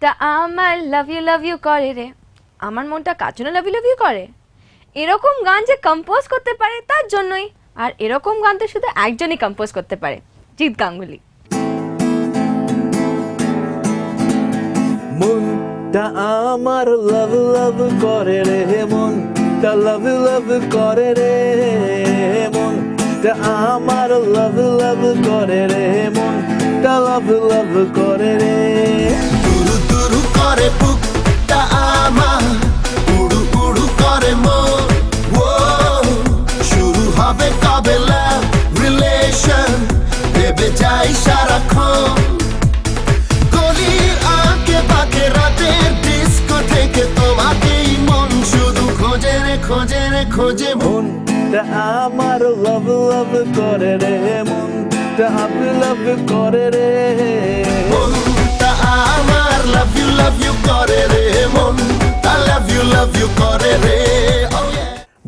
মনটা আমার love you love you করে রে। আমার মনটা কার জন্য লাভ ইউ লাভ ইউ করে? এরকম গান যে কম্পোজ করতে পারে তার জন্যই। আর এরকম গান তো শুধু একজনই কম্পোজ করতে পারে, জিৎ গাঙ্গুলি। মনটা আমার লাভ লাভ করে রে, মনটা লাভ লাভ করে রে। মনটা আমার লাভ লাভ করে রে, মনটা লাভ লাভ করে রে। হবে লাভ রিলেশন ভেবে যাই সারাক্ষণ। গলির আঁকে বাঁকে রাতের ডিস্কো থেকে তোমাকেই মন শুধু খোঁজে রে খোঁজে রে খোঁজে মনটা আমার লাভ লাভ করে রে মনটা লাভ লাভ করে রে। মনটা আমার লাভ ইউ লাভ ইউ করে রে মন লাভ ইউ লাভ ইউ করে রে। Oh.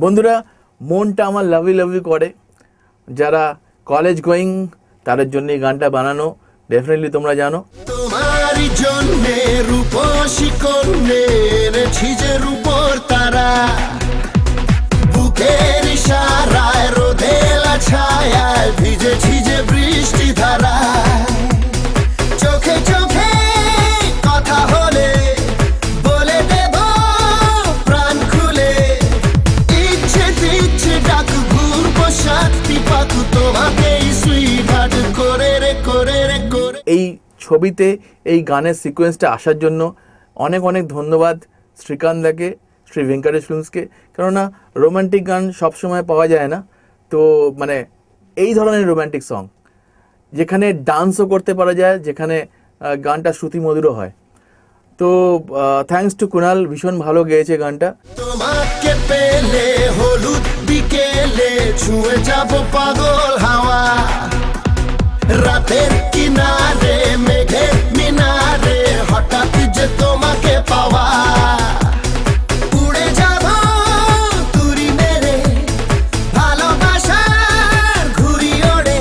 বন্ধুরা মনটা আমার লাভি লাভি করে। যারা কলেজ গোয়িং তাদের জন্য এই গানটা বানানো। ডেফিনেটলি তোমরা জানো। তোমারই জন্যে রূপসী কন্যে রূপর তারা। ছবিতে এই গানের সিকোয়েন্সটা আসার জন্য অনেক অনেক ধন্যবাদ শ্রীকান্তাকে শ্রী ভেঙ্কটেশ ফিল্মসকে। কেননা রোমান্টিক গান সবসময় পাওয়া যায় না। তো মানে এই ধরনের রোমান্টিক সং যেখানে ডান্সও করতে পারা যায়, যেখানে গানটা শ্রুতিমধুরও হয়। তো থ্যাঙ্কস টু কুনাল, ভীষণ ভালো গেয়েছে গানটা। হলুদ রাতের কিনারে তোমাকে পাওয়া। উড়ে যাব তুরি মেরে ভালোবাসার ঘুরি ওড়ে।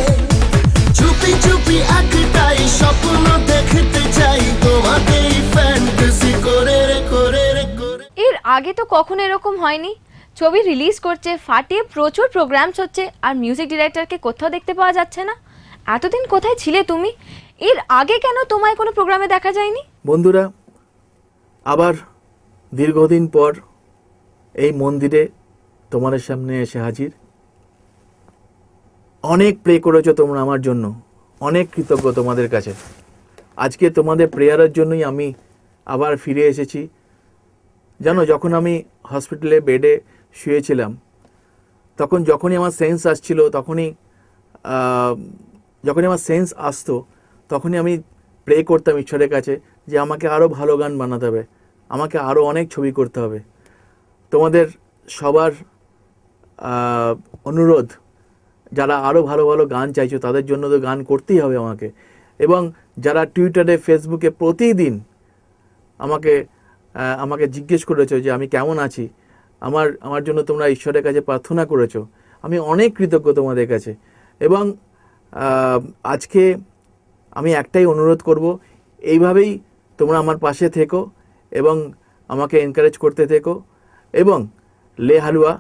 চুপি চুপি একটাই স্বপ্ন দেখতে চাই তোমাকেই ফ্যান্টাসি করে রে করে রে করে এর আগে তো কখনো এরকম হয়নি। ছবি রিলিজ করছে ফাটিয়ে প্রচুর প্রোগ্রামস হচ্ছে আর মিউজিক ডিরেক্টরকে কোথাও দেখতে পাওয়া যাচ্ছে না। এতদিন কোথায় ছিলে তুমি? এর আগে কেন তোমায় কোনো প্রোগ্রামে দেখা যায়নি? বন্ধুরা আবার দীর্ঘদিন পর এই মন্দিরে তোমাদের সামনে এসে হাজির। অনেক প্রে করেছ তোমরা আমার জন্য। অনেক কৃতজ্ঞ তোমাদের কাছে। আজকে তোমাদের প্রেয়ারের জন্যই আমি আবার ফিরে এসেছি। জানো, যখন আমি হসপিটালে বেডে শুয়েছিলাম, তখন যখনই আমার সেন্স আসছিল, তখনই যখনই আমার সেন্স আসতো, তখনই আমি প্রে করতাম ঈশ্বরের কাছে। যে আমাকে আরও ভালো গান বানাতে হবে, আমাকে আরও অনেক ছবি করতে হবে। তোমাদের সবার অনুরোধ, যারা আরও ভালো ভালো গান চাইছো, তাদের জন্য তো গান করতেই হবে আমাকে। এবং যারা টুইটারে ফেসবুকে প্রতিদিন আমাকে আমাকে জিজ্ঞেস করেছ যে আমি কেমন আছি, আমার আমার জন্য তোমরা ঈশ্বরের কাছে প্রার্থনা করেছ, আমি অনেক কৃতজ্ঞ তোমাদের কাছে। এবং আজকে আমি একটাই অনুরোধ করব, এইভাবেই তোমরা আমার পাশে থেকো এবং আমাকে এনকারেজ করতে থেকো এবং লে হালুয়া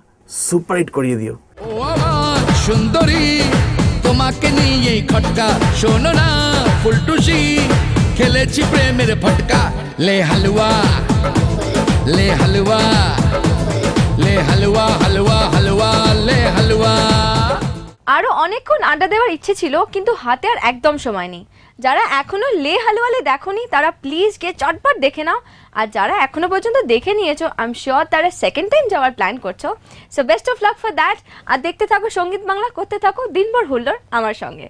সুপারহিট করিয়ে দিও। সুন্দরী, তোমাকে নিয়েই খটকা। শোনো না, ফুলটুসি, খেলেছি প্রেমের ফটকা। লে হালুয়া লে হালুয়া লে হালুয়া হালুয়া। আরও অনেকক্ষণ আড্ডা দেওয়ার ইচ্ছে ছিল, কিন্তু হাতে আর একদম সময় নেই। যারা এখনও লে হালুয়ালে দেখনি, তারা প্লিজ গিয়ে চটপট দেখে নাও। আর যারা এখনও পর্যন্ত দেখে নিয়েছো আই এম শিওর তারা সেকেন্ড টাইম যাওয়ার প্ল্যান করছ। So best of luck for that আর দেখতে থাকো, সংগীত বাংলা করতে থাকো, দিনভর হুল্লোর আমার সঙ্গে।